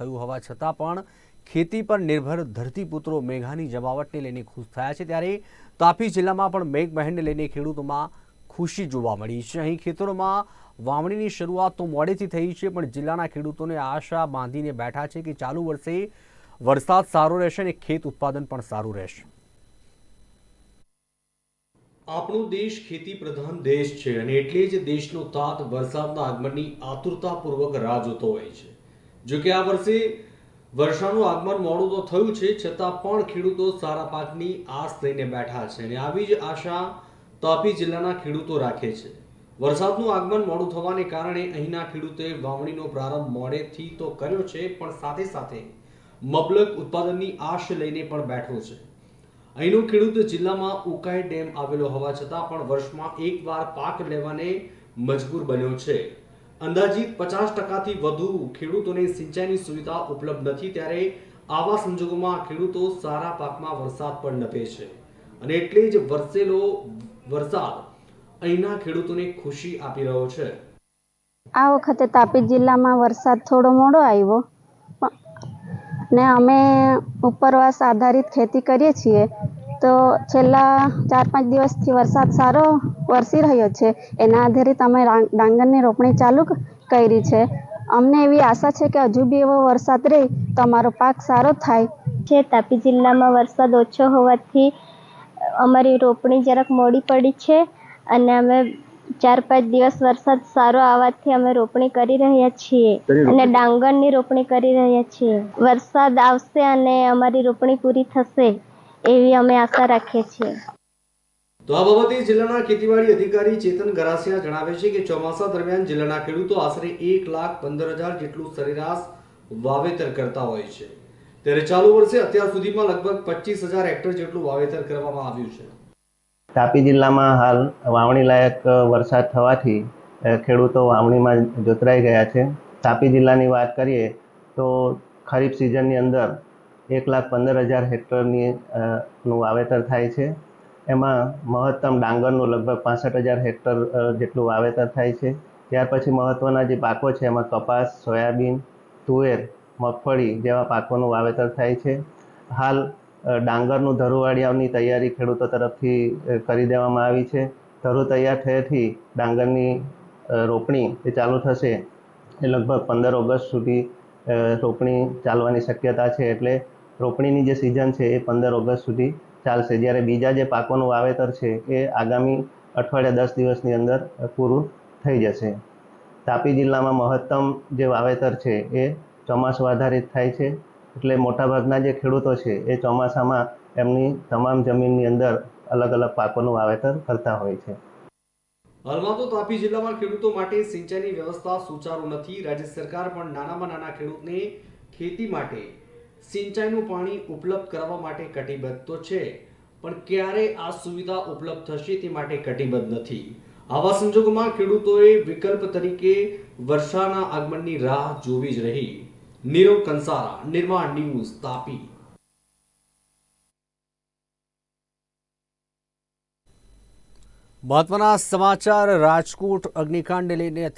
થયું હોવા છતાં પણ ખેતી પર નિર્ભર ધરતીપુત્રો મેઘાની જમાવટને લઈને ખુશ થયા છે ત્યારે તાપી જિલ્લામાં પણ મેઘ લઈને ખેડૂતોમાં ખુશી જોવા મળી છે. અહીં ખેતરોમાં વાવણીની શરૂઆત તો મોડેથી થઈ છે, પણ જિલ્લાના ખેડૂતોને આશા બાંધીને બેઠા છે કે ચાલુ વર્ષે વરસાદ સારો રહેશે અને ખેત ઉત્પાદન પણ સારું રહેશે. આપણો દેશ ખેતી પ્રધાન દેશ છે અને એટલે જ દેશનો તાત વરસાદના આગમનની આતુરતાપૂર્વક રાહ જોતો હોય છે. જો કે આ વર્ષે વર્ષાનું આગમન મોડું તો થયું છે, છતાં પણ ખેડૂતો સારા પાકની આશ લઈને બેઠા છે અને આવી જ આશા તાપી જિલ્લાના ખેડૂતો રાખે છે. વરસાદનું આગમન મોડું થવાને કારણે અહીંના ખેડૂતોએ વાવણીનો પ્રારંભ મોડેથી તો કર્યો છે, પણ સાથે સાથે મબલક ઉત્પાદનની આશ લઈને પણ બેઠો છે. અહીંનો ખેડૂત જિલ્લામાં ઉકાઈ ડેમ આવેલો હોવા છતાં પણ વર્ષમાં એકવાર પાક લેવાને મજબૂર બન્યો છે. અંદાજિત પચાસ ટકાથી વધુ ખેડૂતોને સિંચાઈની સુવિધા ઉપલબ્ધ નથી ત્યારે આવા સંજોગોમાં ખેડૂતો સારા પાકમાં વરસાદ પણ નભે છે. અને એટલે જ વરસેલો વરસાદ અહીંના ખેડૂતોને ખુશી આપી રહ્યો છે. આ વખતે તાપી જિલ્લામાં વરસાદ થોડો મોડો આવ્યો ને અમે ઉપરવાસ આધારિત ખેતી કરીએ છીએ. તો છેલ્લા ચાર પાંચ દિવસથી વરસાદ સારો વરસી રહ્યો છે. એના આધારિત અમે ડાંગરની રોપણી ચાલુ કરી છે. અમને એવી આશા છે કે હજુ બી એવો વરસાદ રહે તો અમારો પાક સારો થાય. છે તાપી જિલ્લામાં વરસાદ ઓછો હોવાથી અમારી રોપણી જરાક મોડી પડી છે અને અમે ચાર પાંચ દિવસ વરસાદ સારો આવવાથી અમે રોપણી કરી રહ્યા છીએ. અને ડાંગરની રોપણી કરી રહ્યા છીએ. વરસાદ આવશે અને અમારી રોપણી પૂરી થશે. એવી અમે આશા રાખીએ છીએ. તો આ બાબતે જિલ્લાના ખેતીવાડી અધિકારી ચેતન ગરાસિયા જણાવે છે કે ચોમાસા દરમિયાન જિલ્લાના ખેડૂતો આશરે એક લાખ પંદર હજાર જેટલું સરેરાશ વાવેતર કરતા હોય છે. ત્યારે ચાલુ વર્ષે અત્યાર સુધીમાં લગભગ પચીસ હજાર હેક્ટર જેટલું વાવેતર કરવામાં આવ્યું છે. તાપી જિલ્લામાં હાલ વાવણી લાયક વરસાદ થવાથી ખેડૂતો વાવણીમાં જોતરાઈ ગયા છે. તાપી જિલ્લાની વાત કરીએ તો ખરીફ સિઝનની અંદર એક લાખ પંદર હજાર હેક્ટરની નું વાવેતર થાય છે. એમાં મહત્તમ ડાંગરનું લગભગ પાસઠ હજાર હેક્ટર જેટલું વાવેતર થાય છે. ત્યાર પછી મહત્ત્વના જે પાકો છે, એમાં કપાસ, સોયાબીન, તુવેર, મગફળી જેવા પાકોનું વાવેતર થાય છે. હાલ ડાંગરનું ધરુવાડિયાની તૈયારી ખેડૂતો તરફથી કરી દેવામાં આવી છે. ધરુ તૈયાર થયેથી ડાંગરની રોપણી એ ચાલુ થશે એ લગભગ પંદર ઓગસ્ટ સુધી રોપણી ચાલવાની શક્યતા છે. એટલે રોપણીની જે સિઝન છે એ પંદર ઓગસ્ટ સુધી ચાલશે. જ્યારે બીજા જે પાકોનું વાવેતર છે એ આગામી અઠવાડિયા દસ દિવસની અંદર પૂરું થઈ જશે. તાપી જિલ્લામાં મહત્તમ જે વાવેતર છે એ ચોમાસું આધારિત થાય છે. એટલે મોટાભાગના જે ખેડૂતો છે એ ચોમાસામાં એમની તમામ જમીનની અંદર અલગ અલગ પાકોનું વાવેતર કરતા હોય છે. હાલમાં તો તાપી જિલ્લામાં ખેડૂતો માટે સિંચાઈની વ્યવસ્થા સુચારુ નથી. રાજ્ય સરકાર પણ નાનામાં નાના ખેડૂતને ખેતી માટે સિંચાઈનું પાણી ઉપલબ્ધ કરાવવા માટે કટિબદ્ધ તો છે, પણ ક્યારે આ સુવિધા ઉપલબ્ધ થશે તે માટે કટિબદ્ધ નથી. આવા સંજોગોમાં ખેડૂતોએ વિકલ્પ તરીકે વર્ષાના આગમનની રાહ જોવી જ રહી. નીરવ કંસારા, નિર્માણ ન્યૂઝ, તાપી. મહત્વના સમાચાર, રાજકોટ, અગ્નિકાંડને લઈને